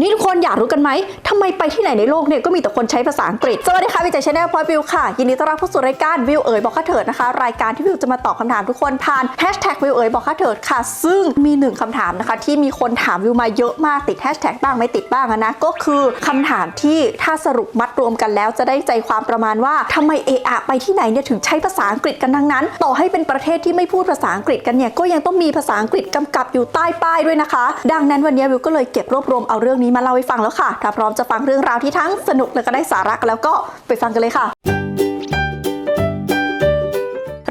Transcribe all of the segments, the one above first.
นี่ทุกคนอยากรู้กันไหมทำไมไปที่ไหนในโลกเนี่ยก็มีแต่คนใช้ภาษาอังกฤษ สวัสดีค่ะวิจัยชาแนลพอยวิวค่ะ ยินดีต้อนรับเข้าสู่รายการวิวเอ๋ยบอกข้าเถิดนะคะ รายการที่วิวจะมาตอบคำถามทุกคนผ่านแฮชแท็กวิวเอ๋ยบอกข้าเถิดค่ะ ซึ่งมีหนึ่งคำถามนะคะ ที่มีคนถามวิวมาเยอะมากติดแฮชแท็กบ้างไม่ติดบ้างนะ ก็คือคำถามที่ถ้าสรุปมัดรวมกันแล้ว จะได้ใจความประมาณว่าทำไมเอะอะไปที่ไหนเนี่ยถึงใช้ภาษาอังกฤษกันทั้งนั้น ต่อให้เป็นประเทศที่ไม่พูดภาษาอังกฤษกันเนี่ยก็ยังต้องมีภาษาอังกฤษกำกับอยู่ใต้ป้ายด้วยนะคะ ดังนั้นวันนี้วิวก็เลยเก็บรวบรวมเอาเรื่องนี้มาเล่าให้ฟังแล้วค่ะ ถ้าพร้อมจะฟังเรื่องราวที่ทั้งสนุกและก็ได้สาระกันแล้วก็ไปฟังกันเลยค่ะ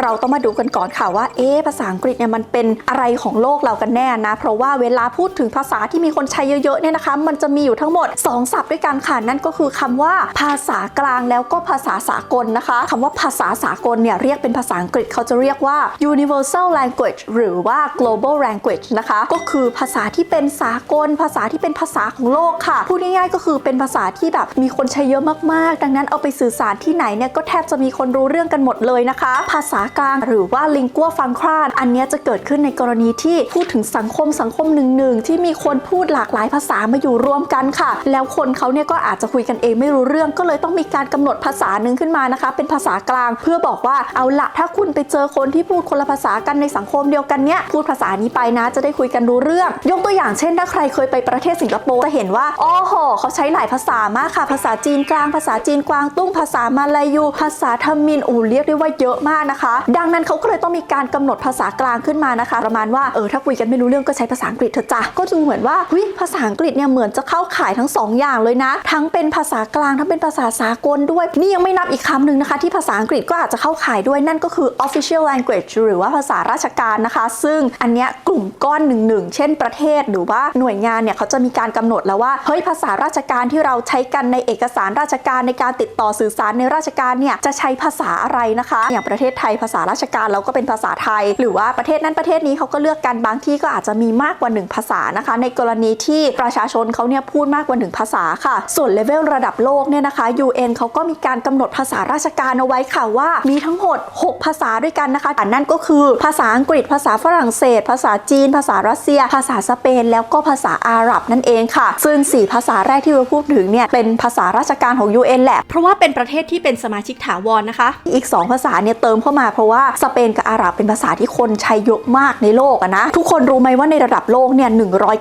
เราต้องมาดูกันก่อนค่ะว่าเอ๊ภาษาอังกฤษเนี่ยมันเป็นอะไรของโลกเรากันแน่นะ เพราะว่าเวลาพูดถึงภาษาที่มีคนใช้เยอะๆเนี่ยนะคะ มันจะมีอยู่ทั้งหมด 2 ศัพท์ด้วยกันค่ะนั่นก็คือคำว่าภาษากลางแล้วก็ภาษาสากลนะคะคำว่าภาษาสากลเนี่ยเรียกเป็นภาษาอังกฤษเขาจะเรียกว่า universal language หรือว่า global language นะคะ ก็คือภาษาที่เป็นสากล ภาษาที่เป็นภาษาของโลกค่ะพูดง่ายๆก็คือเป็นภาษาที่แบบมีคนใช้เยอะมากๆ ดังนั้นเอาไปสื่อสารที่ไหนเนี่ยก็แทบจะมีคนรู้เรื่องกันหมดเลยนะคะ ภาษากลาง หรือว่า lingua franca อันนี้จะเกิดขึ้นในกรณีที่พูดถึงสังคมสังคมหนึ่งๆที่มีคนพูดหลากหลายภาษามาอยู่รวมกันค่ะ แล้วคนเขาเนี่ยก็อาจจะคุยกันเองไม่รู้เรื่อง ก็เลยต้องมีการกำหนดภาษาหนึ่งขึ้นมานะคะ เป็นภาษากลางเพื่อบอกว่าเอาละถ้าคุณไปเจอคนที่พูดคนละภาษากันในสังคมเดียวกันเนี้ยพูดภาษานี้ไปนะจะได้คุยกันรู้เรื่อง ยกตัวอย่างเช่น ถ้าใครเคยไปประเทศสิงคโปร์จะเห็นว่าอ๋อโหเขาใช้หลายภาษามากค่ะ ภาษาจีนกลางภาษาจีนกวางตุ้งภาษามาลายู ภาษาทมินอูเรียกได้ว่าเยอะมากนะคะดังนั้นเขาก็เลยต้องมีการกำหนดภาษากลางขึ้นมานะคะ ประมาณว่าเออถ้าคุยกันไม่รู้เรื่องก็ใช้ภาษาอังกฤษเถอะจ้ะก็จึงเหมือนว่าเฮ้ยภาษาอังกฤษเนี่ยเหมือนจะเข้าข่ายทั้งสองอย่างเลยนะ ทั้งเป็นภาษากลางทั้งเป็นภาษาสากลด้วย นี่ยังไม่นับอีกคำหนึ่งนะคะ ที่ภาษาอังกฤษก็อาจจะเข้าข่ายด้วยนั่นก็คือ official language หรือว่าภาษาราชการนะคะ ซึ่งอันเนี้ยกลุ่มก้อนหนึ่งหนึ่งเช่นประเทศหรือว่าหน่วยงานเนี่ยเขาจะมีการกำหนดแล้วว่าเฮ้ยภาษาราชการที่เราใช้กันในเอกสารราชการในการติดต่อสื่อสารในราชการเนี่ยจะใช้ภาษาอะไรนะคะ อย่างประเทศไทยภาษาราชการเราก็เป็นภาษาไทย หรือว่าประเทศนั้นประเทศนี้เขาก็เลือกกันบางที่ก็อาจจะมีมากกว่าหนึ่งภาษานะคะ ในกรณีที่ประชาชนเขาเนี่ยพูดมากกว่าหนึ่งภาษาค่ะ ส่วนเลเวลระดับโลกเนี่ยนะคะ UN เขาก็มีการกำหนดภาษาราชการเอาไว้ค่ะว่า มีทั้งหมด 6 ภาษาด้วยกันนะคะอันนั่นก็คือภาษาอังกฤษ ภาษาฝรั่งเศส ภาษาจีน ภาษารัสเซีย ภาษาสเปน แล้วก็ภาษาอาหรับนั่นเองค่ะ ซึ่ง 4 ภาษาแรกที่เราพูดถึงเนี่ยเป็นภาษาราชการของ UN แหละ เพราะว่าเป็นประเทศที่เป็นสมาชิกถาวรนะคะ อีก 2 ภาษาเนี่ยเติมเข้ามาเพราะว่าสเปนกับอาหรับเป็นภาษาที่คนใช้เยอะมากในโลกนะ ทุกคนรู้ไหมว่าในระดับโลกเนี่ย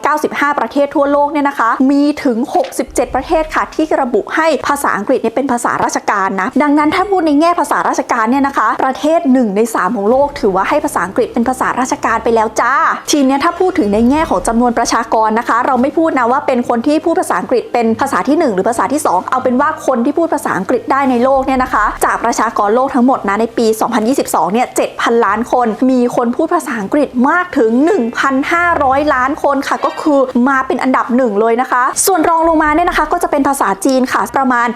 195 ประเทศทั่วโลกเนี่ยนะคะ มีถึง 67 ประเทศค่ะ ที่ระบุให้ภาษาอังกฤษเนี่ยเป็นภาษาราชการนะ ดังนั้นถ้าพูดในแง่ภาษาราชการเนี่ยนะคะ ประเทศ 1 ใน 3 ของโลก ถือว่าให้ภาษาอังกฤษเป็นภาษาราชการไปแล้วจ้า ทีเนี้ยถ้าพูดถึงในแง่ของจำนวนประชากรนะคะ เราไม่พูดนะว่าเป็นคนที่พูดภาษาอังกฤษเป็นภาษาที่ 1 หรือภาษาที่ 2 เอาเป็นว่าคนที่พูดภาษาอังกฤษได้ในโลกเนี่ยนะคะ จากประชากรโลกทั้งหมดนะในปี2022 เนี่ย 7,000 ล้านคน มีคนพูดภาษาอังกฤษมากถึง 1,500 ล้านคนค่ะ ก็คือมาเป็นอันดับหนึ่งเลยนะคะ ส่วนรองลงมาเนี่ยนะคะ ก็จะเป็นภาษาจีนค่ะ ประมาณ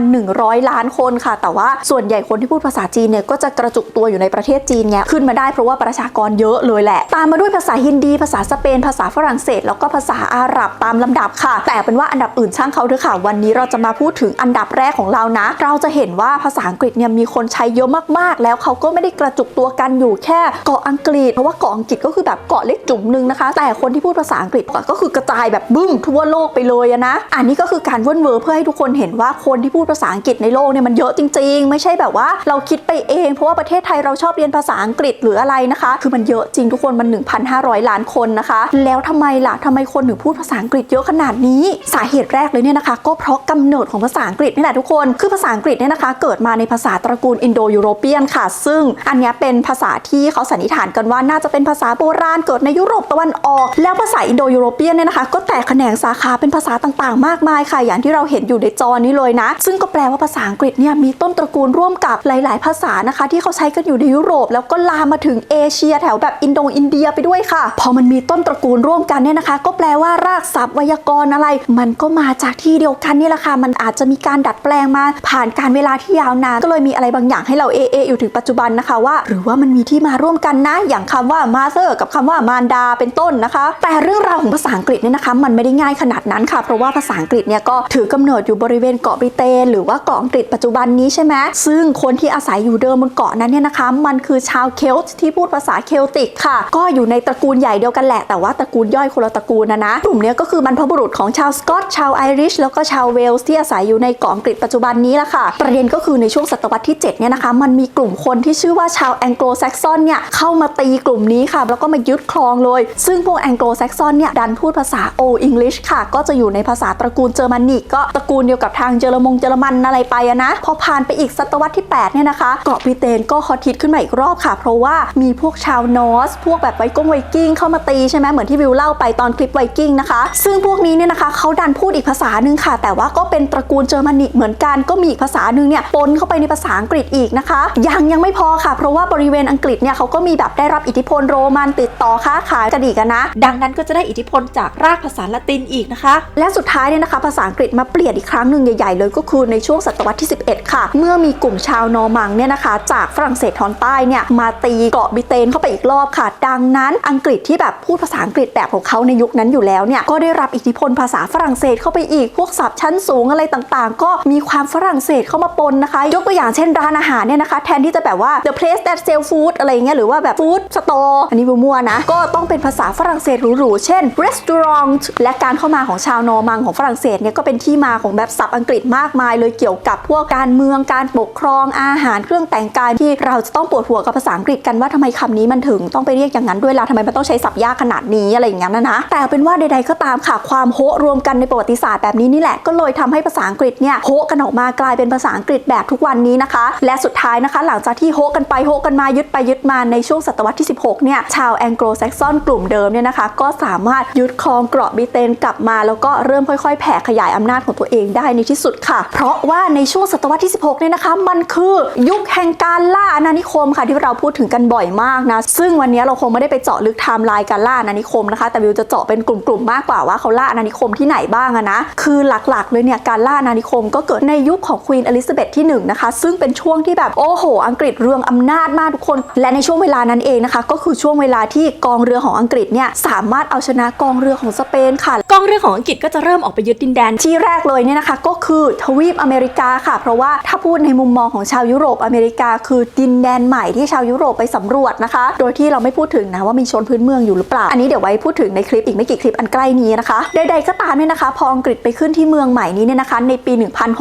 1,100 ล้านคนค่ะ แต่ว่าส่วนใหญ่คนที่พูดภาษาจีนเนี่ย ก็จะกระจุกตัวอยู่ในประเทศจีนเนี่ยขึ้นมาได้เพราะว่าประชากรเยอะเลยแหละ ตามมาด้วยภาษาฮินดี ภาษาสเปน ภาษาฝรั่งเศส แล้วก็ภาษาอาหรับตามลำดับค่ะ แต่เป็นว่าอันดับอื่นช่างเขาเถอะค่ะ วันนี้เราจะมาพูดถึงอันดับแรกของเรานะ เราจะเห็นว่าภาษาอังกฤษเนี่ยมีคนใช้เยอะมากๆ แล้วเขาก็็ไม่ได้กระจุกตัวกันอยู่แค่เกาะอังกฤษ เพราะว่าเกาะอังกฤษก็คือแบบเกาะเล็กจุ่มหนึงนะคะ แต่คนที่พูดภาษาอังกฤษก็คือกระจายแบบบึ้มทั่วโลกไปเลยนะ อันนี้ก็คือการเว่นเวอร์เพื่อให้ทุกคนเห็นว่าคนที่พูดภาษาอังกฤษในโลกเนี่ยมันเยอะจริง ๆ ไม่ใช่แบบว่าเราคิดไปเอง เพราะว่าประเทศไทยเราชอบเรียนภาษาอังกฤษหรืออะไรนะคะ คือมันเยอะจริงทุกคนมัน 1,500 ล้านคนนะคะ แล้วทำไมล่ะทำไมคนถึงพูดภาษาอังกฤษเยอะขนาดนี้ สาเหตุแรกเลยเนี่ยนะคะ ก็เพราะกำเนิดของภาษาอังกฤษนี่แหละทุกคน คือภาษาอังกฤษเนี่ยนะคะ เกิดมาในภาษาตระกูลอินโดยูโรเปียนค่ะซึ่งอันนี้เป็นภาษาที่เขาสันนิษฐานกันว่าน่าจะเป็นภาษาโบราณเกิดในยุโรปตะวันออก แล้วภาษาอินโดยูโรเปียนเนี่ยนะคะ ก็แตกแขนงสาขาเป็นภาษาต่างๆ มากมายค่ะ อย่างที่เราเห็นอยู่ในจอนี้เลยนะ ซึ่งก็แปลว่าภาษาอังกฤษเนี่ยมีต้นตระกูลร่วมกับหลาย ๆ ภาษานะคะ ที่เขาใช้กันอยู่ในยุโรป แล้วก็ลามมาถึงเอเชียแถวแบบอินโดอินเดียไปด้วยค่ะ พอมันมีต้นตระกูลร่วมกันเนี่ยนะคะ ก็แปลว่ารากศัพท์ไวยากรณ์อะไร มันก็มาจากที่เดียวกันนี่แหละค่ะมันอาจจะมีการดัดแปลงมา ผ่านการเวลาที่ยาวนานก็เลยมีอะไรบางอย่างให้เราเอเออยู่ถึงปัจจุบันนนะคะว่า หรือว่ามันมีที่มาร่วมกันนะ อย่างคำว่า mother กับคำว่า manda เป็นต้นนะคะ แต่เรื่องราวของภาษาอังกฤษเนี่ยนะคะ มันไม่ได้ง่ายขนาดนั้นค่ะ เพราะว่าภาษาอังกฤษเนี่ยก็ถือกำเนิดอยู่บริเวณเกาะบริเตน หรือว่าเกาะอังกฤษปัจจุบันนี้ใช่ไหมซึ่งคนที่อาศัยอยู่เดิมบนเกาะนั้นเนี่ยนะคะ มันคือชาวเคลต์ที่พูดภาษาเคลติกค่ะ ก็อยู่ในตระกูลใหญ่เดียวกันแหละ แต่ว่าตระกูลย่อยคนละตระกูลนะนะ กลุ่มเนี้ยก็คือบรรพบุรุษของชาวสกอตชาวไอริชแล้วก็ชาวเวลส์ที่อาศัยอยู่ในเกาะอังกฤษปัจจุบันนี้ละค่ะ ประเด็นก็คือในช่วงศตวรรษที่7เนี่ยนะคะมันมีกลุ่มคนทที่ชื่อว่าชาวแองโกลแซกซอนเนี่ยเข้ามาตีกลุ่มนี้ค่ะ แล้วก็มายึดครองเลย ซึ่งพวกแองโกลแซกซอนเนี่ยดันพูดภาษาโออังกฤษค่ะ ก็จะอยู่ในภาษาตระกูลเจอร์มานิกก็ตระกูลเดียวกับทางเยอรมงเยอรมันอะไรไปอะนะพอผ่านไปอีกศตวรรษที่ 8 เนี่ยนะคะ เกาะบริเตนก็ฮอตฮิตขึ้นมาอีกรอบค่ะ เพราะว่ามีพวกชาวนอร์สพวกแบบไวกงไวกิ้งเข้ามาตีใช่ไหมเหมือนที่วิวเล่าไปตอนคลิปไวกิ้งนะคะ ซึ่งพวกนี้เนี่ยนะคะเขาดันพูดอีกภาษาหนึ่งค่ะ แต่ว่าก็เป็นตระกูลเจอร์มานิกเหมือนกันก็มีอีกภาษาหนึ่งเนี่ยปนเข้าไปในภาษาอังกฤษอีกนะคะ ยังยังไม่พอค่ะ เพราะว่าบริเวณอังกฤษเนี่ยเขาก็มีแบบได้รับอิทธิพลโรมันติดต่อค้าขายกันอีกนะ ดังนั้นก็จะได้อิทธิพลจากรากภาษาละตินอีกนะคะ และสุดท้ายเนี่ยนะคะ ภาษาอังกฤษมาเปลี่ยนอีกครั้งหนึ่งใหญ่ๆเลยก็คือในช่วงศตวรรษที่ 11 ค่ะ เมื่อมีกลุ่มชาวนอร์มังเนี่ยนะคะ จากฝรั่งเศสตอนใต้เนี่ยมาตีเกาะบิเตนเข้าไปอีกรอบค่ะ ดังนั้นอังกฤษที่แบบพูดภาษาอังกฤษแบบของเขาในยุคนั้นอยู่แล้วเนี่ยก็ได้รับอิทธิพลภาษาฝรั่งเศสเข้าไปอีกพวกศัพท์ชั้นสูงอะไรต่างๆ ก็มีความฝรั่งเศสเข้ามาปนนะคะ ยกตัวอย่างเช่นร้านอาหารเนี่ยนะคะ แทนที่จะแบบว่า the place that sell food อะไรเงี้ยหรือว่าแบบ food store อันนี้มั่วๆนะ ก็ต้องเป็นภาษาฝรั่งเศสหรูๆเช่น restaurant และการเข้ามาของชาวนอร์มังของฝรั่งเศสเนี่ยก็เป็นที่มาของแบบศัพท์อังกฤษมากมาย เลยเกี่ยวกับพวกการเมืองการปกครองอาหารเครื่องแต่งกายที่เราจะต้องปวดหัวกับภาษาอังกฤษกันว่าทำไมคำนี้มันถึงต้องไปเรียกอย่างนั้นด้วยล่ะทำไมมันต้องใช้ศัพท์ยากขนาดนี้อะไรอย่างเงี้ยนะนะ แต่เป็นว่าใด ๆก็ตามค่ะความโฮะรวมกันในประวัติศาสตร์แบบนี้นี่แหละก็เลยทำให้ภาษาอังกฤษเนี่ยโฮะกันออกมากลายเป็นภาษาอังกฤษแบบทุกวันนี้นะคะ และสุดท้ายนะคะ หลังจากที่โฮะกันไปโฮกันมายึดไปยึดมาในช่วงศตวรรษที่ 16 เนี่ย ชาวแองโกลแซกซอนกลุ่มเดิมเนี่ยนะคะ ก็สามารถยึดครองเกราะบริเตนกลับมา แล้วก็เริ่มค่อยๆ แผ่ขยายอำนาจของตัวเองได้ในที่สุดค่ะ เพราะว่าในช่วงศตวรรษที่ 16 เนี่ยนะคะ มันคือยุคแห่งการล่าอาณานิคมค่ะที่เราพูดถึงกันบ่อยมากนะ ซึ่งวันนี้เราคงไม่ได้ไปเจาะลึกไทม์ไลน์การล่าอาณานิคมนะคะ แต่วิวจะเจาะเป็นกลุ่มๆมากกว่าว่าเขาล่าอาณานิคมที่ไหนบ้างอะนะ คือหลักๆเลยเนี่ยการล่าอาณานิคมก็เกิดในยุคของควีนอลิซาเบธที่หนึ่งนะคะซึ่งเป็นช่วงที่แบบโอ้โห อังกฤษเรืองอำนาจมากทุกคน และในช่วงเวลานั้นเองนะคะ ก็คือช่วงเวลาที่กองเรือของอังกฤษเนี่ยสามารถเอาชนะกองเรือของสเปนค่ะกองเรื่องของอังกฤษก็จะเริ่มออกไปยึดดินแดนที่แรกเลยเนี่ยนะคะ ก็คือทวีปอเมริกาค่ะ เพราะว่าถ้าพูดในมุมมองของชาวยุโรปอเมริกา คือดินแดนใหม่ที่ชาวยุโรปไปสำรวจนะคะ โดยที่เราไม่พูดถึงนะว่ามีชนพื้นเมืองอยู่หรือเปล่า อันนี้เดี๋ยวไว้พูดถึงในคลิปอีกไม่กี่คลิปอันใกล้นี้นะคะใดๆก็ตามเนี่ยนะคะ พออังกฤษไปขึ้นที่เมืองใหม่นี้เนี่ยนะคะ ในปี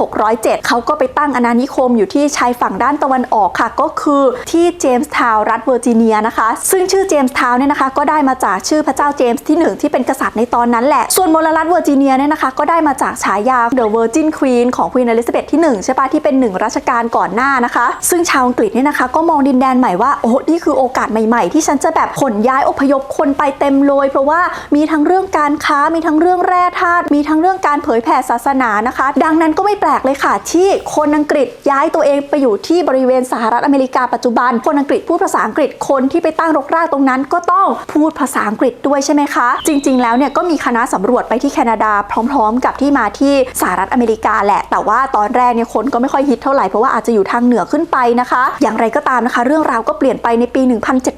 1607 เขาก็ไปตั้งอาณานิคมอยู่ที่ชายฝั่งด้านตะวันออกค่ะ ก็คือที่เจมส์ทาวน์รัฐเวอร์จิเนียนะคะ ซึ่งชื่อเจมส์ทาวน์เนี่ยนะคะก็ได้มาจากชื่อพระเจ้าเจมส์ที่หนึ่งที่เป็นกษัตริย์ในตอนนั้นแหละส่วนมลรัฐเวอร์จิเนียเนี่ยนะคะก็ได้มาจากฉายา The Virgin Queen ของควีนอลิซาเบธที่ 1 ใช่ปะที่เป็นหนึ่งรัชกาลก่อนหน้านะคะ ซึ่งชาวอังกฤษเนี่ยนะคะ ก็มองดินแดนใหม่ว่า โอ้นี่คือโอกาสใหม่ๆ ที่ฉันจะแบบขนย้ายอพยพคนไปเต็มเลย เพราะว่ามีทั้งเรื่องการค้ามีทั้งเรื่องแร่ธาตุมีทั้งเรื่องการเผยแผ่ศาสนานะคะ ดังนั้นก็ไม่แปลกเลยค่ะ ที่คนอังกฤษย้ายตัวเองไปอยู่ที่บริเวณสหรัฐอเมริกาปัจจุบัน คนอังกฤษพูดภาษาอังกฤษคนที่ไปตั้งรกรากตรงนั้น ก็ต้องพูดภาษาอังกฤษด้วยใช่ไหมคะ จริง ๆ แล้วเนี่ยก็มีคณะสำรวจไปที่แคนาดาพร้อม ๆ กับที่มาที่สหรัฐอเมริกาแหละ แต่ว่าตอนแรกเนี่ยคนก็ไม่ค่อยฮิตเท่าไหร่ เพราะว่าอาจจะอยู่ทางเหนือขึ้นไปนะคะ อย่างไรก็ตามนะคะ เรื่องราวก็เปลี่ยนไปในปี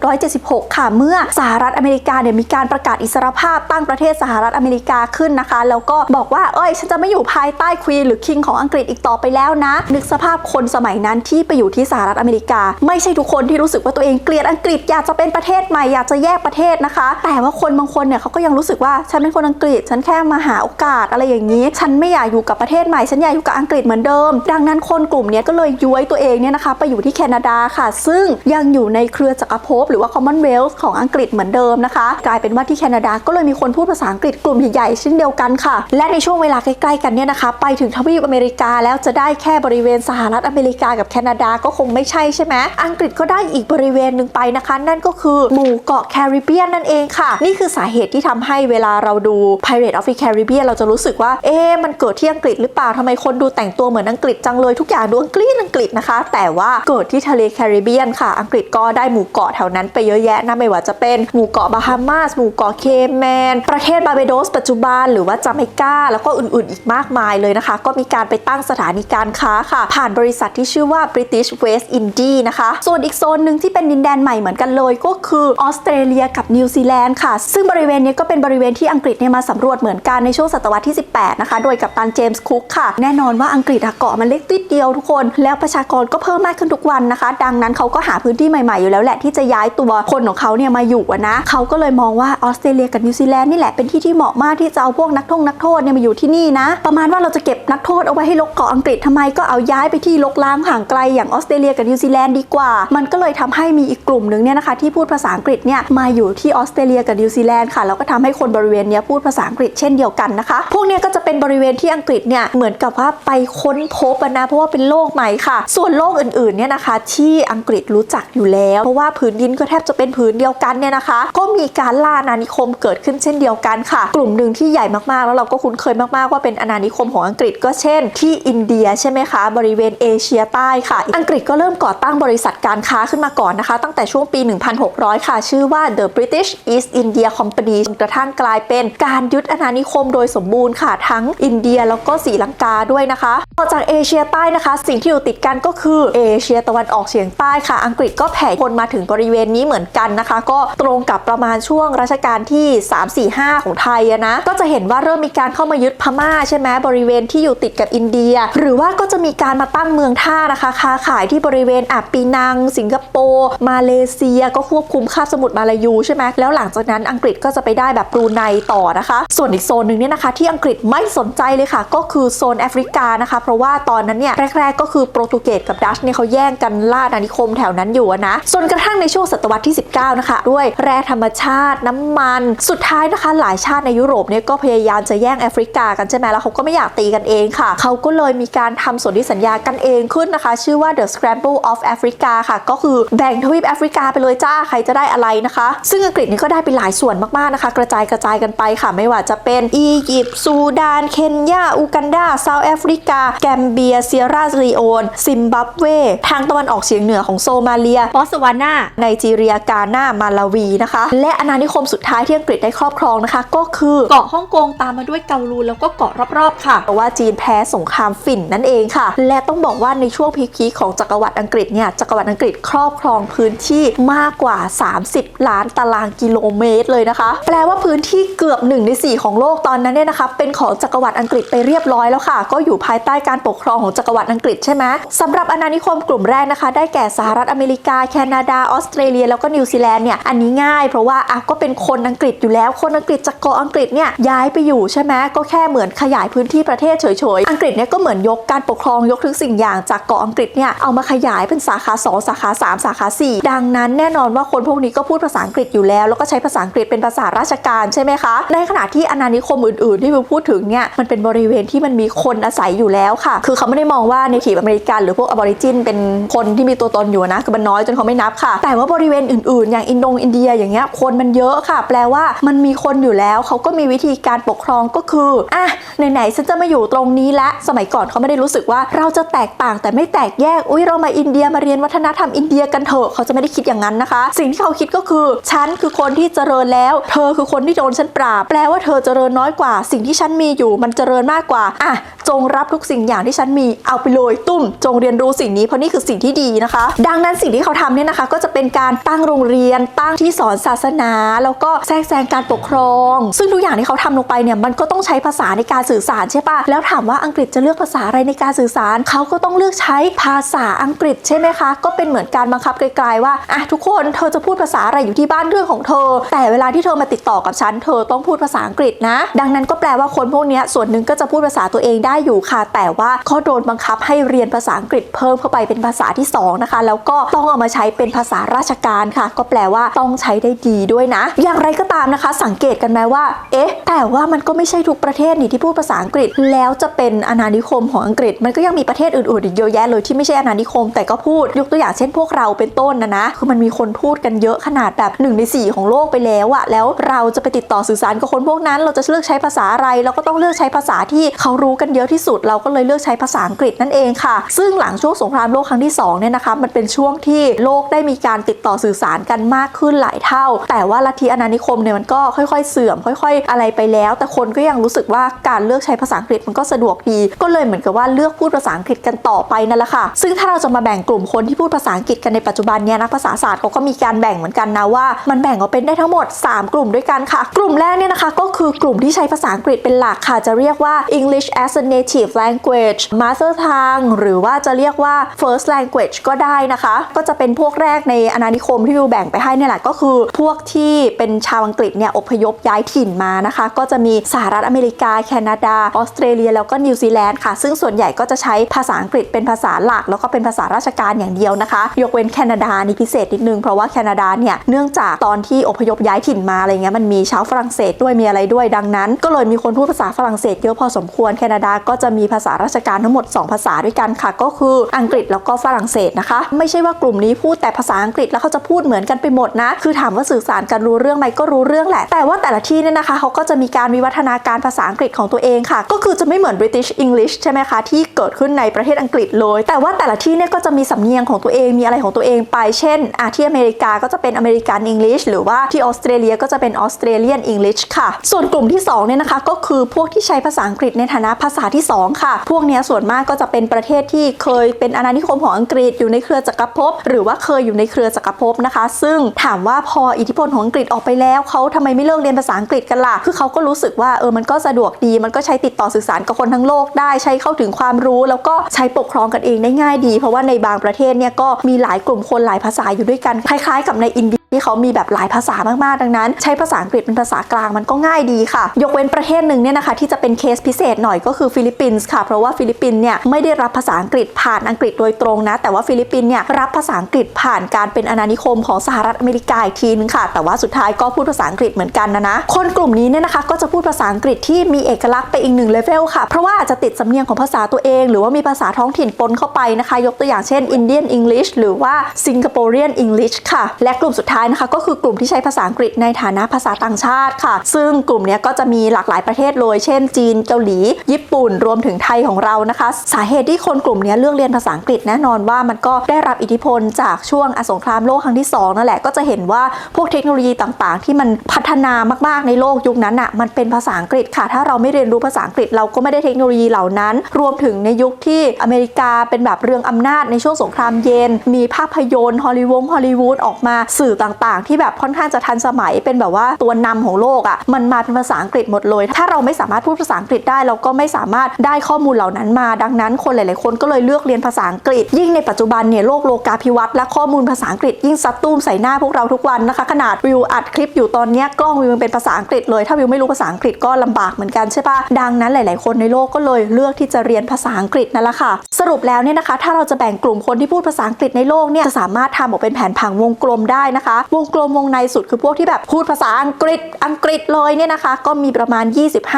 1776 ค่ะ เมื่อสหรัฐอเมริกาเนี่ยมีการประกาศอิสรภาพตั้งประเทศสหรัฐอเมริกาขึ้นนะคะ แล้วก็บอกว่าเอ้ยฉันจะไม่อยู่ภายใต้ควีนหรือคิงของอังกฤษอีกต่อไปแล้วนะ นึกสภาพคนสมัยนั้นที่ไปอยู่ที่สหรัฐอเมริกา ไม่ใช่ทุกคนที่รู้สึกว่าตัวเองเกลียดอังกฤษอยากจะเป็นประเทศใหม่อยากจะแยกประเทศนะคะ แต่ว่าคนบางคนเนี่ยเขาก็ยังรู้สึกว่าฉันเป็นคนอังกฤษฉันแค่มาหาโอกาสอะไรอย่างนี้ ฉันไม่อยากอยู่กับประเทศใหม่ ฉันอยากอยู่กับอังกฤษเหมือนเดิม ดังนั้นคนกลุ่มนี้ก็เลยย้วยตัวเองเนี่ยนะคะไปอยู่ที่แคนาดาค่ะ ซึ่งยังอยู่ในเครือจักรภพหรือว่า Commonwealth ของอังกฤษเหมือนเดิมนะคะ กลายเป็นว่าที่แคนาดาก็เลยมีคนพูดภาษาอังกฤษกลุ่มใหญ่ๆเช่นเดียวกันค่ะ และในช่วงเวลาใกล้ๆกันเนี่ยนะคะ ไปถึงทวีปอเมริกาแล้วจะได้แค่บริเวณสหรัฐอเมริกากับแคนาดาก็คงไม่ใช่ใช่ไหมอังกฤษก็ได้อีกบริเวณหนึ่งไปนะคะ นั่นก็คือหมู่เกาะแคริบเบียนนั่นเองค่ะ นี่คือสาเหตุที่ทำให้เวลาเราดูภ Pirate of the Caribbean เราจะรู้สึกว่า เอ๊ะมันเกิดที่อังกฤษหรือเปล่าทำไมคนดูแต่งตัวเหมือนอังกฤษจังเลยทุกอย่างดูอังกฤษอังกฤษนะคะ แต่ว่าเกิดที่ทะเลแคริบเบียนค่ะ อังกฤษก็ได้หมู่เกาะแถวนั้นไปเยอะแยะนะไม่ว่าจะเป็นหมู่เกาะบาฮามาสหมู่เกาะเคแมน ประเทศบาเบโดสปัจจุบันหรือว่าจาเมกาแล้วก็อื่นๆ อีกมากมายเลยนะคะ ก็มีการไปตั้งสถานีการค้าค่ะ ผ่านบริษัทที่ชื่อว่า British West Indies นะคะ ส่วนอีกโซนหนึ่งที่เป็นดินแดนใหม่เหมือนกันเลย ก็คือออสเตรเลียกับนิวซีแลนด์ค่ะ ซึ่งบริเวณนี้ก็เป็นบริเวณที่อังกฤษเนี่ยมาสำรวจเหมือนกันในช่วงศตวรรษที่ 18 นะคะ โดยกัปตันเจมส์คุกค่ะ แน่นอนว่าอังกฤษเกาะมันเล็กนิดเดียวทุกคน แล้วประชากรก็เพิ่มมากขึ้นทุกวันนะคะ ดังนั้นเขาก็หาพื้นที่ใหม่ๆอยู่แล้วแหละที่จะย้ายตัวคนของเขาเนี่ยมาอยู่นะเขาก็เลยมองว่าออสเตรเลียกับนิวซีแลนด์นี่แหละเป็นที่ที่เหมาะมากที่จะเอาพวกนักท่องนักโทษเนี่ยมาอยู่ที่นี่นะ ประมาณว่าเราจะเก็บนักโทษเอาไว้ให้ลกเกาะอังกฤษทำไมก็เอาย้ายไปที่ลกล้างห่างไกลอย่างออสเตรเลียกับนิวซีแลนด์ดีกว่า มันก็เลยทำให้มีอีกกลุ่มหนึ่งเนี่ยนะคะที่พูดภาษาอังกฤษเนี่ยมาอยู่ที่ออสเตรเลียกับนิวซีแลนด์ค่ะแล้วก็ทำให้คนบริเวณเนี้ยพูดภาษาอังกฤษเช่นเดียวกันนะคะ พวกนี้ก็จะเป็นบริเวณที่อังกฤษเนี่ยเหมือนกับว่าไปค้นพบนะเพราะว่าเป็นโลกใหม่ค่ะ ส่วนโลกอื่นๆเนี่ยนะคะ ที่อังกฤษรู้จักอยู่แล้ว เพราะว่าผืนดินก็แทบจะเป็นผืนเดียวกันเนี่ยนะคะ ก็มีการล่าอาณานิคมเกิดขึ้นเช่นเดียวกันค่ะ กลุ่มหนึ่งที่ใหญ่มากๆ แล้วเราก็คุ้นเคยมากๆว่าเป็นอาณานิคมของอังกฤษก็เช่น ที่อินเดียใช่ไหมคะ บริเวณเอเชียใต้ค่ะ อังกฤษก็เริ่มก่อตั้งบริษัทการค้าขึ้นมาก่อนนะคะ ตั้งแต่ช่วงปี 1600 ค่ะ ชื่อว่า The British East India Company จนกระทั่งกลายเป็นการยึดึดอาณานิคมโดยสมบูรณ์ค่ะ ทั้งอินเดียแล้วก็ศรีลังกาด้วยนะคะต่อจากเอเชียใต้นะคะ สิ่งที่อยู่ติดกันก็คือเอเชียตะวันออกเฉียงใต้ค่ะ อังกฤษก็แผ่คนมาถึงบริเวณนี้เหมือนกันนะคะ ก็ตรงกับประมาณช่วงรัชกาลที่ 3 4 5 ของไทยนะก็จะเห็นว่าเริ่มมีการเข้ามายึดพม่าใช่ไหมบริเวณที่อยู่ติดกับอินเดีย หรือว่าก็จะมีการมาตั้งเมืองท่านะคะค้าขายที่บริเวณอะปีนัง สิงคโปร์มาเลเซีย ก็ควบคุมคาบสมุทรมาลายูใช่ไหมแล้วหลังจากนั้นอังกฤษก็จะไปได้แบบบรูไนต่อนะคะส่วนอีกโซนหนึ่งเนี่ยนะคะที่อังกฤษไม่สนใจเลยค่ะ ก็คือโซนแอฟริกานะคะ เพราะว่าตอนนั้นเนี่ยแรกๆก็คือโปรตุเกสกับดัชเนี่ยเขาแย่งกันล่าอาณานิคมแถวนั้นอยู่อะนะจนกระทั่งในช่วงศตวรรษที่ 19 นะคะ ด้วยแร่ธรรมชาติน้ำมัน สุดท้ายนะคะ หลายชาติในยุโรปเนี่ยก็พยายามจะแย่งแอฟริกากันใช่ไหมแล้วเขาก็ไม่อยากตีกันเองค่ะ เขาก็เลยมีการทำสนธิสัญญากันเองขึ้นนะคะ ชื่อว่า The Scramble of Africa ค่ะ ก็คือแบ่งทวีปแอฟริกาไปเลยจ้าใครจะได้อะไรนะคะ ซึ่งอังกฤษนี่ก็ได้ไปหลายส่วนมากๆนะคะ กระจายกระจายกันไปค่ะไม่ว่าจะเป็นอียิปต์ซูดาน เคนยา อูกันดาเซาท์แอฟริกา แกมเบีย เซียราลีโอน ซิมบับเว ทางตะวันออกเฉียงเหนือของโซมาเลีย บอสวานา ไนจีเรีย กาหน้า มาลาวี นะคะ และอาณานิคมสุดท้ายที่อังกฤษได้ครอบครองนะคะ ก็คือเกาะฮ่องกงตามมาด้วยเกาลูแล้วก็เกาะรอบๆ ค่ะเพราะว่าจีนแพ้สงครามฝิ่นนั่นเองค่ะ และต้องบอกว่าในช่วงพีคๆของจักรวรรดิอังกฤษเนี่ยจักรวรรดิอังกฤษครอบครองพื้นที่มากกว่า 30 ล้านตารางกิโลเมตรเลยนะคะ แปลว่าพื้นที่เกือบ1ใน4 ของโลกตอนนั้นเนี่ยนะคะเป็นของจักรวรรดิอังกฤษไปเรียบร้อยแล้วค่ะ ก็อยู่ภายใต้การปกครองของจักรวรรดิอังกฤษใช่ไหมสำหรับอาณานิคมกลุ่มแรกนะคะ ได้แก่สหรัฐอเมริกา แคนาดา ออสเตรเลีย แล้วก็นิวซีแลนด์เนี่ยอันนี้ง่ายเพราะว่าอะก็เป็นคนอังกฤษอยู่แล้วคนอังกฤษจากเกาะอังกฤษเนี่ยย้ายไปอยู่ใช่ไหมก็แค่เหมือนขยายพื้นที่ประเทศเฉยๆอังกฤษเนี่ยก็เหมือนยกการปกครองยกทุกสิ่งอย่างจากเกาะอังกฤษเนี่ยเอามาขยายเป็นสาขา 2 สาขา 3 สาขา 4 ดังนั้นแน่นอนว่าคนพวกนี้ก็พูดภาษาอังกฤษอยู่แล้ว แล้วก็ใช้ภาษาอังกฤษเป็นภาษาราชการใช่ไหมคะในขณะที่อาณานิคมอื่นๆ ที่วิวพูดถึงเนี่ยมันเป็นบริเวณที่มันมีคนอาศัยอยู่แล้วค่ะ คือเขาไม่ได้มองว่าในทีอเมริกันหรือพวกอบอริจินเป็นคนที่มีตัวตนอยู่นะคือมันน้อยจนเขาไม่นับค่ะ แต่ว่าบริเวณอื่นๆ อย่างอินโดอินเดียอย่างเงี้ยคนมันเยอะค่ะ แปลว่ามันมีคนอยู่แล้วเขาก็มีวิธีการปกครองก็คืออะไหนๆฉันจะมาอยู่ตรงนี้ละสมัยก่อนเขาไม่ได้รู้สึกว่าเราจะแตกต่างแต่ไม่แตกแยกอุ้ยเรามาอินเดียมาเรียนวัฒนธรรมอินเดียกันเถอะเขาจะไม่ได้คิดอย่างนั้นนะคะ สิ่งที่เขาคิดก็คือฉันคือคนที่เจริญแล้ว เธอคือคนที่โดนฉันปราบแปลว่าเธอเจริญน้อยกว่า สิ่งที่ฉันมีอยู่มันเจริญมากกว่าอะจงรับทุกสิ่งอย่างที่ฉันมีเอาไปเลยตุ้ม จงเรียนรู้สิ่งนี้เพราะนี่คือสิ่งที่ดีนะคะ ดังนั้นสิ่งที่เขาทำเนี่ยนะคะ ก็จะเป็นการตั้งโรงเรียนตั้งที่สอนศาสนา แล้วก็แทรกแซงการปกครอง ซึ่งทุกอย่างที่เขาทำลงไปเนี่ยมันก็ต้องใช้ภาษาในการสื่อสารใช่ปะแล้วถามว่าอังกฤษจะเลือกภาษาอะไรในการสื่อสาร เขาก็ต้องเลือกใช้ภาษาอังกฤษใช่ไหมคะ ก็เป็นเหมือนการบังคับไกลๆว่าอะทุกคนเธอจะพูดภาษาอะไรอยู่ที่บ้านเรื่องของเธอ แต่เวลาที่เธอมาติดต่อกับฉันเธอต้องพูดภาษาอังกฤษนะ ดังนั้นก็แปลว่าคนพวกนี้ส่วนหนึ่งก็จะพูดภาษาตัวเองได้อยู่ค่ะ แต่ว่าก็โดนบังคับให้เรียนภาษาอังกฤษเพิ่มเข้าไปเป็นภาษาที่สองนะคะ แล้วก็ต้องเอามาใช้เป็นภาษาราชการค่ะ ก็แปลว่าต้องใช้ได้ดีด้วยนะ อย่างไรก็ตามนะคะ สังเกตกันไหมว่า เอ๊ะ แต่ว่ามันก็ไม่ใช่ทุกประเทศนี่ที่พูดภาษาอังกฤษ แล้วจะเป็นอาณานิคมของอังกฤษ มันก็ยังมีประเทศอื่นๆอีกเยอะแยะเลยที่ไม่ใช่อาณานิคม แต่ก็พูดยกตัวอย่างเช่นพวกเราเป็นต้นนะนะคือมันมีคนพูดกันเยอะขนาดแบบ1ใน4 ของโลกไปแล้วอะแล้วเราจะไปติดต่อสื่อสารกับคนพวกนั้นเราจะเลือกใช้ภาษาอะไร เราก็ต้องเลือกใช้ภาษาที่เขารู้กันเยอะที่สุด เราก็เลยเลือกใช้ภาษาอังกฤษนั่นเองค่ะ ซึ่งหลังช่วงสงครามโลกครั้งที่สองเนี่ยนะคะมันเป็นช่วงที่โลกได้มีการติดต่อสื่อสารกันมากขึ้นหลายเท่า แต่ว่าลัทธิอาณานิคมเนี่ยมันก็ค่อยๆ เสื่อม ค่อย ๆ อะไรไปแล้ว แต่คนก็ยังรู้สึกว่าการเลือกใช้ภาษาอังกฤษมันก็สะดวกดี ก็เลยเหมือนกับว่าเลือกพูดภาษาอังกฤษกันต่อไปนั่นแหละค่ะ ซึ่งถ้าเราจะมาแบ่งกลุ่มคนที่พูดภาษาอังกฤษกันในปัจจุบันเนี่ยนักภาษาศาสตร์เขาก็มีการแบ่งเหมือนกันนะว่า มันแบ่งออกเป็นได้ทั้งหมด 3 กลุ่มด้วยกันค่ะ กลุ่มแรกเนี่ยนะคะก็คือกลุ่มที่ใช้ภาษาอังกฤษเป็นหลักค่ะ จะเรียกว่า English as a native language mother tongue หรือว่าจะเรียกว่า first language ก็ได้นะคะ ก็จะเป็นพวกแรกในอาณานิคมที่วิวแบ่งไปให้เนี่ยแหละก็คือ พวกที่เป็นชาวอังกฤษเนี่ยอพยพย้ายถิ่นมานะคะ ก็จะมีสหรัฐอเมริกา แคนาดา ออสเตรเลีย แล้วก็นิวซีแลนด์ค่ะ ซึ่งส่วนใหญ่ก็จะใช้ภาษาอังกฤษเป็นภาษาหลัก แล้วก็เป็นภาษาราชการอย่างเดียวนะคะ ยกเว้นแคนาดานี่พิเศษนิดนึงเพราะว่าแคนาดาเนี่ยเนื่องจากตอนที่อพยพย้ายถิ่นมาอะไรเงี้ยมันมีชาวฝรั่งเศสด้วยมีอะไรด้วยดังนั้น ก็เลยมีคนพูดภาษาฝรั่งเศสเยอะพอสมควรแคนาดาก็จะมีภาษาราชการทั้งหมด 2 ภาษาด้วยกันค่ะ ก็คืออังกฤษแล้วก็ฝรั่งเศสนะคะ ไม่ใช่ว่ากลุ่มนี้พูดแต่ภาษาอังกฤษแล้วเขาจะพูดเหมือนกันไปหมดนะ คือถามว่าสื่อสารกันรู้เรื่องไหมก็รู้เรื่องแหละ แต่ว่าแต่ละที่เนี่ยนะคะเขาก็จะมีการวิวัฒนาการภาษาอังกฤษของตัวเองค่ะ ก็คือจะไม่เหมือน British English ใช่ไหมคะ ที่เกิดขึ้นในประเทศอังกฤษเลย แต่ว่าแต่ละที่เนี่ยก็จะมีสำเนียงของตัวเองมีอะไรของตัวเองไป เช่นอะที่อเมริกาก็จะเป็นอเมริกันอังกฤษหรือว่าที่ออสเตรเลียก็จะเป็นออสเตรเลียนอังกฤษค่ะส่วนกลุ่มที่2เนี่ยนะคะก็คือพวกที่ใช้ภาษาอังกฤษในฐานะภาษาที่ 2 ค่ะ พวกนี้ส่วนมากก็จะเป็นประเทศที่เคยเป็นอาณานิคมของอังกฤษอยู่ในเครือจักรภพหรือว่าเคยอยู่ในเครือจักรภพนะคะ ซึ่งถามว่าพออิทธิพลของอังกฤษออกไปแล้วเขาทำไมไม่เลิกเรียนภาษาอังกฤษกันล่ะคือเขาก็รู้สึกว่าเออมันก็สะดวกดีมันก็ใช้ติดต่อสื่อสารกับคนทั้งโลกได้ใช้เข้าถึงความรู้แล้วก็ใช้ปกครองกันเองได้ง่ายดี เพราะว่าในบางประเทศเนี่ยก็มีหลายกลุ่มคนหลายภาษาอยู่ด้วยกันคล้ายๆ กับในอินเดีย ที่เขามีแบบหลายภาษามากๆ ดังนั้น ใช้ภาษาอังกฤษเป็นภาษากลางมันก็ง่ายดีค่ะ ยกเว้นประเทศหนึ่งเนี่ยนะคะที่จะเป็นเคสพิเศษหน่อยก็คือฟิลิปปินส์ค่ะ เพราะว่าฟิลิปปินส์เนี่ยไม่ได้รับภาษาอังกฤษผ่านอังกฤษโดยตรงนะ แต่ว่าฟิลิปปินส์เนี่ยรับภาษาอังกฤษผ่านการเป็นอาณานิคมของสหรัฐอเมริกาอีกทีนึงค่ะ แต่ว่าสุดท้ายก็พูดภาษาอังกฤษเหมือนกันนะนะ คนกลุ่มนี้เนี่ยนะคะก็จะพูดภาษาอังกฤษที่มีเอกลักษณ์ไปอีกหนึ่งเลเวลค่ะ เพราะว่าอาจจะติดสำเนียงของภาษาตัวเอง หรือว่ามีภาษาท้องถิ่นปนเข้าไปนะคะ ยกตัวอย่างเช่น Indian English หรือว่า Singaporean English ค่ะ และกลุ่มสุดท้ายนะคะก็คือกลุ่มที่ใช้ภาษาอังกฤษในฐานะภาษาต่างชาติค่ะ ซึ่งกลุ่มนี้ก็จะมีหลากหลายประเทศเลยเช่น จีนเกาหลี ญี่ปุ่นรวมถึงไทยของเรานะคะ สาเหตุที่คนกลุ่มนี้เลือกเรียนภาษาอังกฤษแน่นอนว่ามันก็ได้รับอิทธิพลจากช่วงอสงครามโลกครั้งที่สองนั่นแหละก็จะเห็นว่าพวกเทคโนโลยีต่างๆ ที่มันพัฒนามากๆในโลกยุคนั้นอะมันเป็นภาษาอังกฤษค่ะ ถ้าเราไม่เรียนรู้ภาษาอังกฤษเราก็ไม่ได้เทคโนโลยีเหล่านั้น รวมถึงในยุคที่อเมริกาเป็นแบบเรื่องอำนาจในช่วงสงครามเย็น มีภาพยนตร์ฮอลลีวูดฮอลลีวูดออกมาสื่อต่ต่างๆ ที่แบบค่อนข้างจะทันสมัยเป็นแบบว่าตัวนำของโลกอะมันมาเป็นภาษาอังกฤษหมดเลย ถ้าเราไม่สามารถพูดภาษาอังกฤษได้ เราก็ไม่สามารถได้ข้อมูลเหล่านั้นมา ดังนั้นคนหลาย ๆ คนก็เลยเลือกเรียนภาษาอังกฤษ ยิ่งในปัจจุบันเนี่ยโลกโลกาภิวัตน์และข้อมูลภาษาอังกฤษยิ่งซัดตุ้มใส่หน้าพวกเราทุกวันนะคะ ขนาดวิวอัดคลิปอยู่ตอนนี้กล้องวิวมันเป็นภาษาอังกฤษเลย ถ้าวิวไม่รู้ภาษาอังกฤษก็ลำบากเหมือนกันใช่ปะดังนั้นหลาย ๆ คนในโลกก็เลยเลือกที่จะเรียนภาษาอังกฤษนั่นแหละค่ะ สรุปแล้วเนี่ยนะคะ ถ้าเราจะแบ่งกลุ่มคนที่พูดภาษาอังกฤษในโลกเนี่ยจะสามารถทำออกเป็นแผนผังวงกลมได้นะคะวงกลมวงในสุดคือพวกที่แบบพูดภาษาอังกฤษอังกฤษเลยเนี่ยนะคะ ก็มีประมาณ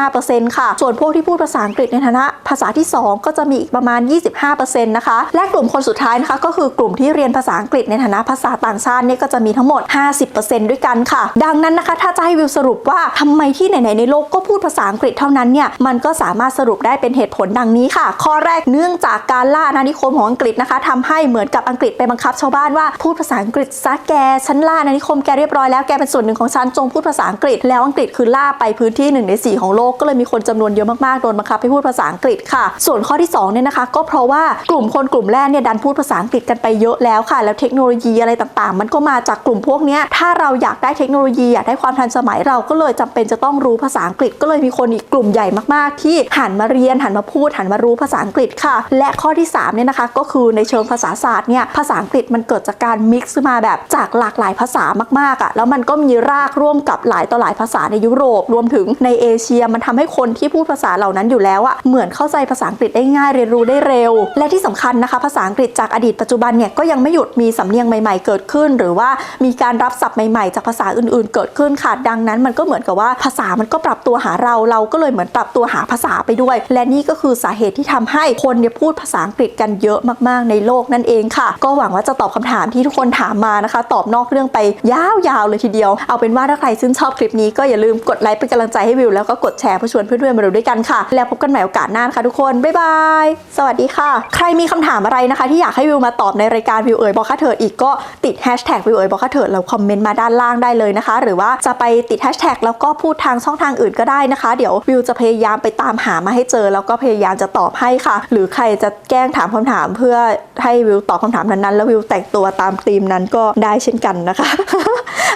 25%ค่ะ ส่วนพวกที่พูดภาษาอังกฤษในฐานะภาษาที่ 2 ก็จะมีอีกประมาณ 25%นะคะ และกลุ่มคนสุดท้ายนะคะ ก็คือกลุ่มที่เรียนภาษาอังกฤษในฐานะภาษาต่างชาติเนี่ยก็จะมีทั้งหมด 50%ด้วยกันค่ะ ดังนั้นนะคะถ้าจะให้วิวสรุปว่าทำไมที่ไหนๆในโลกก็พูดภาษาอังกฤษเท่านั้นเนี่ยมันก็สามารถสรุปได้เป็นเหตุผลดังนี้ค่ะ ข้อแรกเนื่องจากการล่าอาณานิคมของอังกฤษนะคะทำให้เหมือนกับอังกฤษไปบังคับชาวบ้านว่าพูดภาษาอังกฤษซะแกฉันลาอาณานิคมแกเรียบร้อยแล้วแกเป็นส่วนหนึ่งของฉันจงพูดภาษาอังกฤษ แล้วอังกฤษคือล่าไปพื้นที่หนึ่งในสี่ของโลกก็เลยมีคนจำนวนเยอะมากๆโดนบังคับให้พูดภาษาอังกฤษค่ะ ส่วนข้อที่สองเนี่ยนะคะก็เพราะว่ากลุ่มคนกลุ่มแรกเนี่ยดันพูดภาษาอังกฤษกันไปเยอะแล้วค่ะ แล้วเทคโนโลยีอะไรต่างๆ มันก็มาจากกลุ่มพวกเนี้ยถ้าเราอยากได้เทคโนโลยีอยากได้ความทันสมัยเราก็เลยจำเป็นจะต้องรู้ภาษาอังกฤษก็เลยมีคนอีกกลุ่มใหญ่มากๆ ที่หันมาเรียนหันมาพูดหันมารู้ภาษาอังกฤษค่ะ และข้อที่สามเนี่ยนะคะก็คือในเชิงภาษาศาสตร์เนี่ยภาษาอังกฤษมันเกิดจากการมิกซ์มาแบบจากหลากหลายภาษามากๆอะ่ะแล้วมันก็มีรากร่วมกับหลายต่อหลายภาษาในยุโรป รวมถึงในเอเชียมันทำให้คนที่พูดภาษาเหล่านั้นอยู่แล้วอะ่ะเหมือนเข้าใจภาษาอังกฤษได้ง่ายเรียนรู้ได้เร็ว และที่สำคัญนะคะ ภาษาอังกฤษจากอดีตปัจจุบันเนี่ยก็ยังไม่หยุดมีสำเนียงใหม่ ๆ เกิดขึ้น หรือว่ามีการรับศัพท์ใหม่ๆ จากภาษาอื่นๆ เกิดขึ้นค่ะดังนั้น มันก็เหมือนกับว่าภาษามันก็ปรับตัวหาเราเราก็เลยเหมือนปรับตัวหาภาษาไปด้วย และนี่ก็คือสาเหตุที่ทำให้คนเนี่ยพูดภาษาอังกฤษกันเยอะมากๆ ในโลกนั่นเองค่ะ ก็หวังว่าจะตอบคำถามที่ทุกคนถามมานะคะ ตอบนอกเรื่องไปยาวๆเลยทีเดียว เอาเป็นว่าถ้าใครชื่นชอบคลิปนี้ก็อย่าลืมกดไลค์เป็นกำลังใจให้วิวแล้วก็กดแชร์เพื่อชวนเพื่อนๆมาดูด้วยกันค่ะ แล้วพบกันใหม่โอกาสหน้านะคะทุกคน บ๊ายบาย สวัสดีค่ะ ใครมีคำถามอะไรนะคะ ที่อยากให้วิวมาตอบในรายการวิวเอ๋ยบอกค่าเถิดอีกก็ติดแฮชแท็กวิวเอ๋ยบอกค่าเถิดแล้วคอมเมนต์มาด้านล่างได้เลยนะคะ หรือว่าจะไปติดแฮชแท็กแล้วก็พูดทางช่องทางอื่นก็ได้นะคะ เดี๋ยววิวจะพยายามไปตามหามาให้เจอ แล้วก็พยายามจะตอบให้ค่ะ หรือใครจะแกล้งถามคำถามเพื่อให้วิวตอบคำถามนั้นๆแล้ววิวแต่งตัวตามธีมนั้นก็ได้เช่นกันนะคะ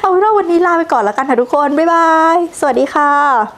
เอาเป็นว่าวันนี้ลาไปก่อนแล้วกันค่ะทุกคน บ๊ายบาย สวัสดีค่ะ